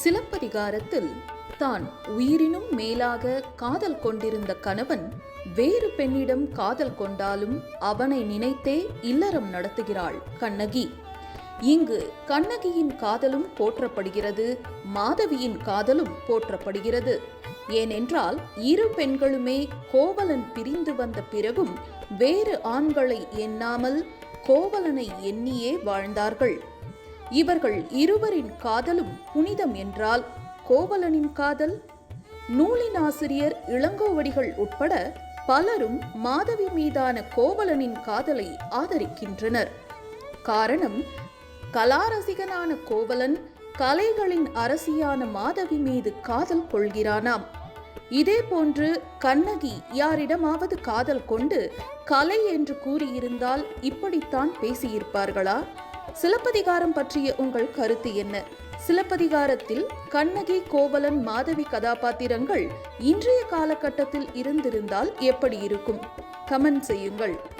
சிலப்பதிகாரத்தில் தான் உயிரினும் மேலாக காதல் கொண்டிருந்த கணவன் வேறு பெண்ணிடம் காதல் கொண்டாலும் அவனை நினைத்தே இல்லறம் நடத்துகிறாள் கண்ணகி. இங்கு கண்ணகியின் காதலும் போற்றப்படுகிறது மாதவியின் காதலும் போற்றப்படுகிறது. ஏனென்றால் இரு பெண்களுமே கோவலன் பிரிந்து வந்த பிறகும் வேறு ஆண்களை எண்ணாமல் கோவலனை எண்ணியே வாழ்ந்தார்கள். இவர்கள் இருவரின் காதலும் புனிதம் என்றால் கோவலனின் காதல்? நூலின் ஆசிரியர் இளங்கோவடிகள் உட்பட பலரும் மாதவி மீதான கோவலனின் காதலை ஆதரிக்கின்றனர். காரணம் கலாரசிகனான கோவலன் கலைகளின் அரசியான மாதவி மீது காதல் கொள்கிறானாம். இதே போன்று கண்ணகி யாரிடமாவது காதல் கொண்டு கலை என்று கூறியிருந்தால் இப்படித்தான் பேசியிருப்பார்களா? சிலப்பதிகாரம் பற்றிய உங்கள் கருத்து என்ன? சிலப்பதிகாரத்தில் கண்ணகி கோவலன் மாதவி கதாபாத்திரங்கள் இன்றைய காலகட்டத்தில் இருந்திருந்தால் எப்படி இருக்கும்? கமெண்ட் செய்யுங்கள்.